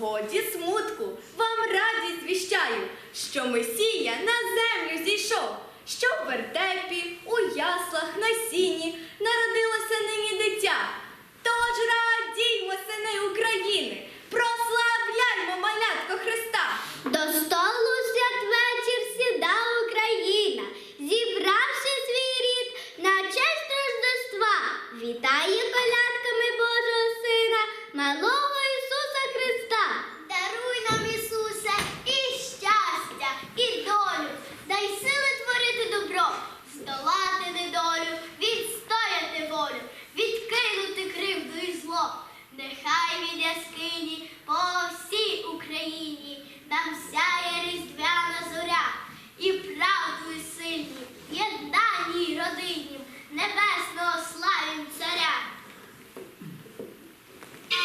Годі смутку, вам радість звіщаю, що Месія на землю зійшов, що в вертепі, у яслах, на сіні народилося нині дитя. Тож радіймо, сини України, прославляймо малятко Христа. До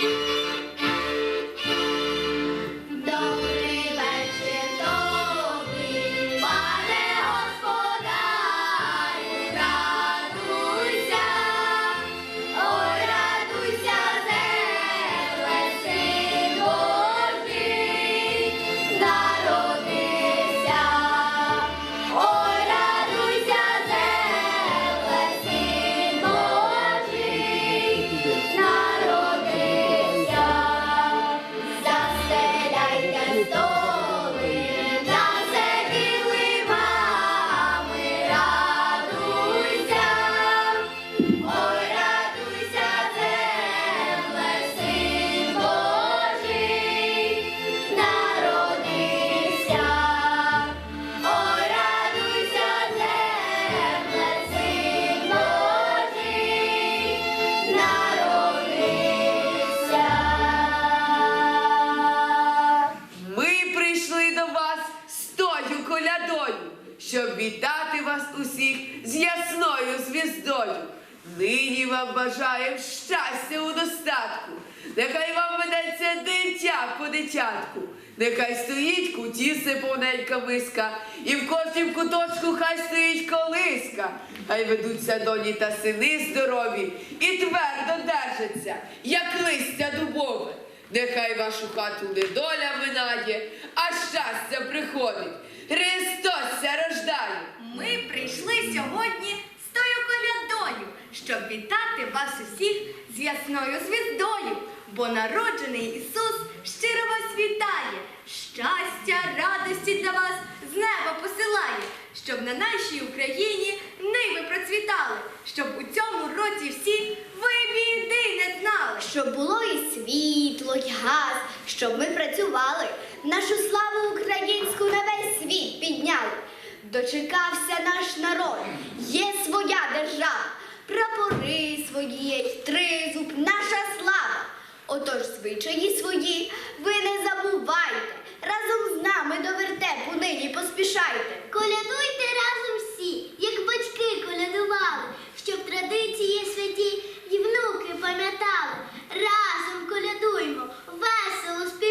Thank you. Дитя дитятку. Нехай стоїть кутіси повненька миска, і в кожнім куточку хай стоїть колиска. Хай ведуться доні та сини здорові і твердо держаться, як листя дубове. Нехай вашу хату не доля минає, а щастя приходить. Христос рождає. Ми прийшли сьогодні з тою колядою, щоб вітати вас усіх з ясною звіздою, бо народжений Ісус щиро вас вітає, щастя, радості для вас з неба посилає, щоб на нашій Україні ниви процвітали, щоб у цьому році всі ви біди не знали. Щоб було і світло, і газ, щоб ми працювали, нашу славу українську на весь світ підняли. Дочекався наш народ, є своя держава, прапори свої, тризуб, наша слава. Отож, звичаї свої ви не забувайте, разом з нами до вертепу нині поспішайте. Колядуйте разом всі, як батьки колядували, щоб традиції святі і внуки пам'ятали. Разом колядуймо, весело співаймо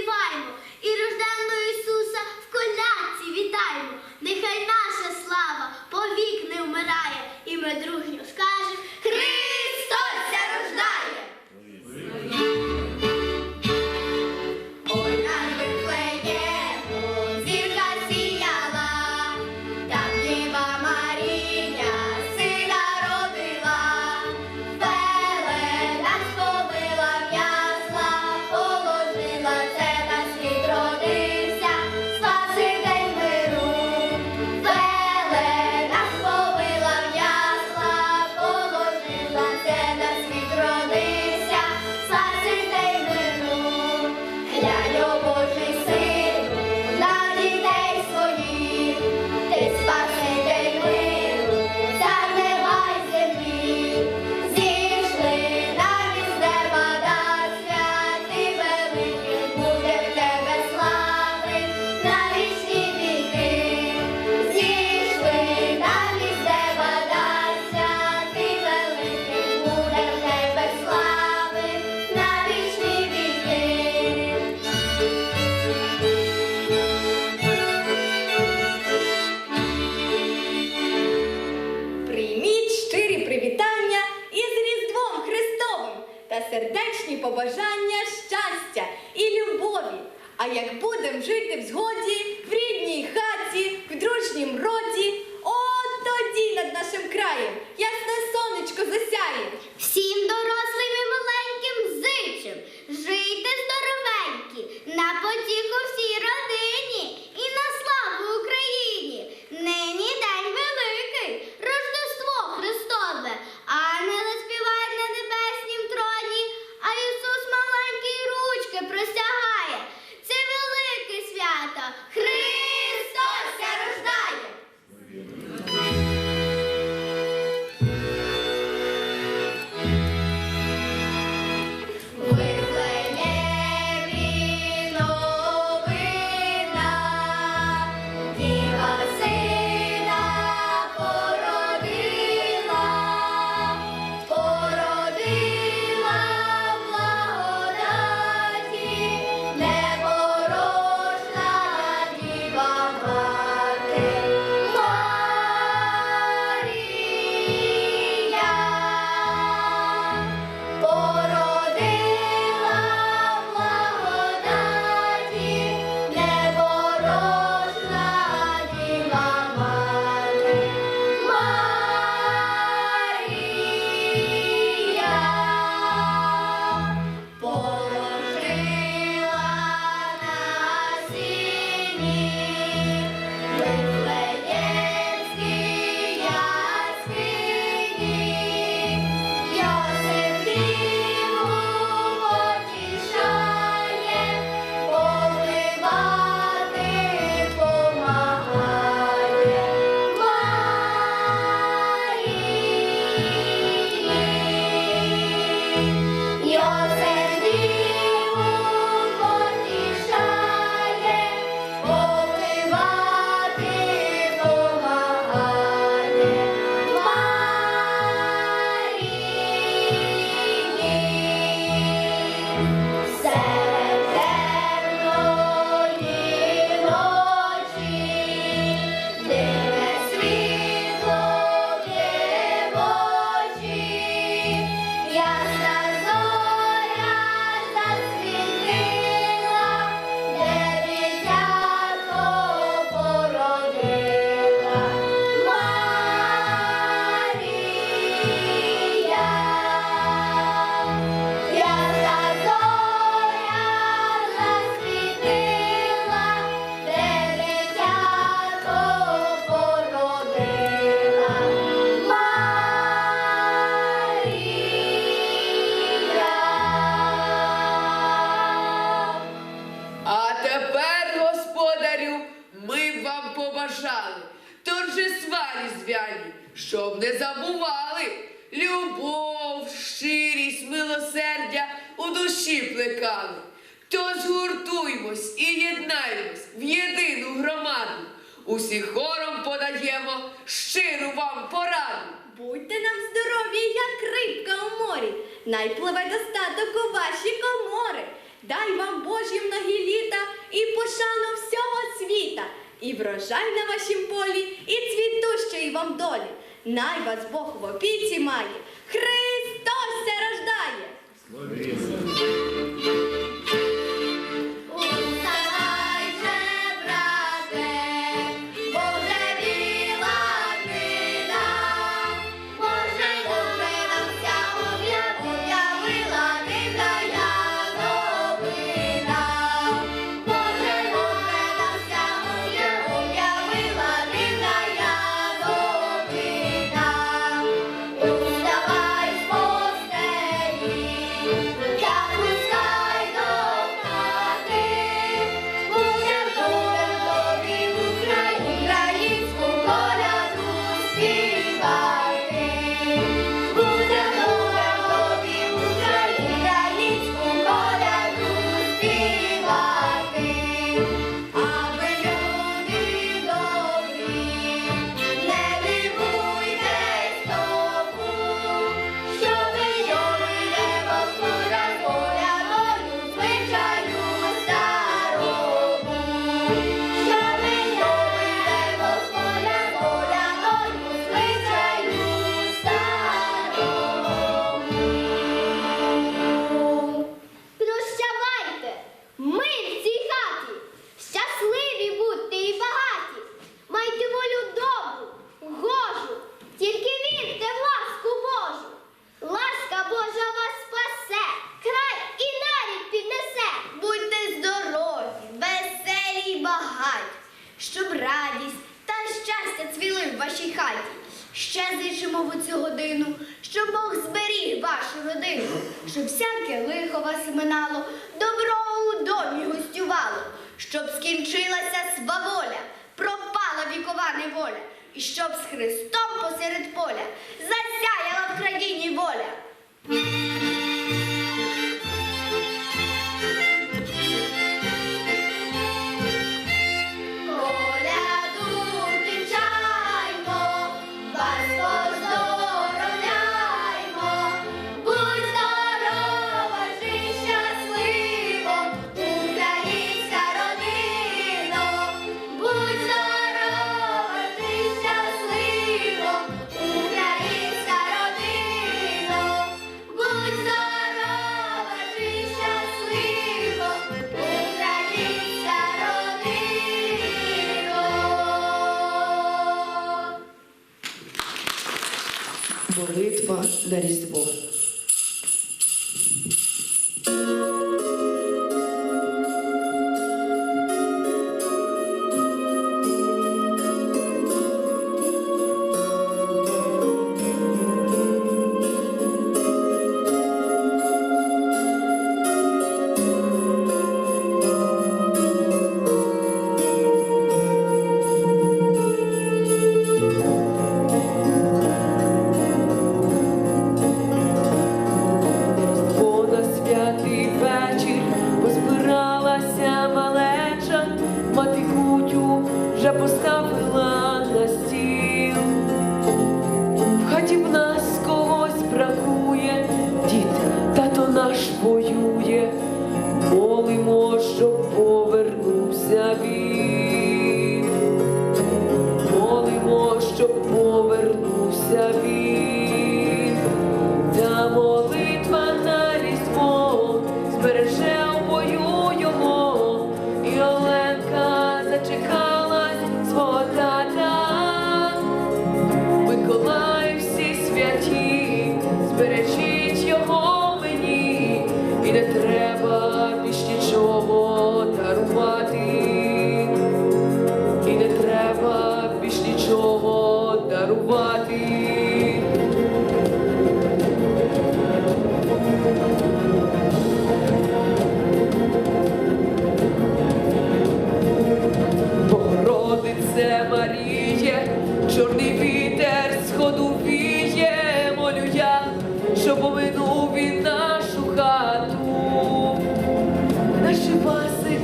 побажали, торжествалі звяні, щоб не забували. Любов, щирість, милосердя у душі плекали. Тож гуртуймось і єднаймось в єдину громаду. Усі хором подаємо щиру вам пораду. Будьте нам здорові, як рибка у морі, найпливе достаток у ваші комори. Дай вам Божі многі літа і пошану всього світа і врожай на вашім полі, і цвітущої вам долі. Най вас Бог в опіці має. Христос се рождає! і щоб з Христом посеред поля засяяла в країні воля. на Різдво. несе Маріє, чорний вітер сходу віє, молю я, що поминув він нашу хату, Наші пасик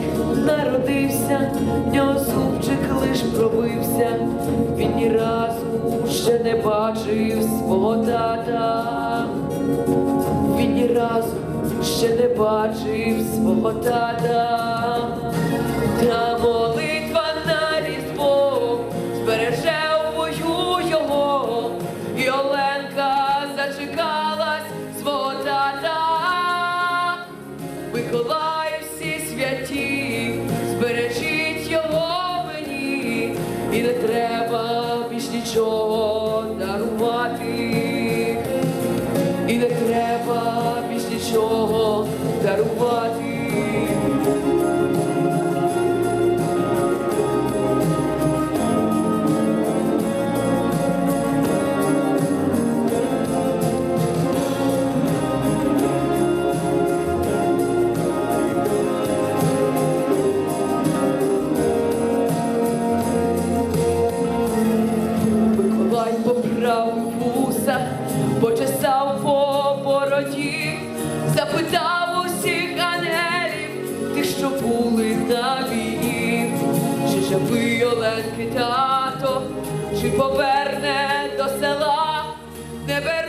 народився, в нього зубчик лиш пробився, він ні разу ще не бачив свого тата, він ні разу ще не бачив свого тата. show. запитав усіх ганерів тих, що були на війні, чи живий Оленки тато, чи поверне до села, не бери.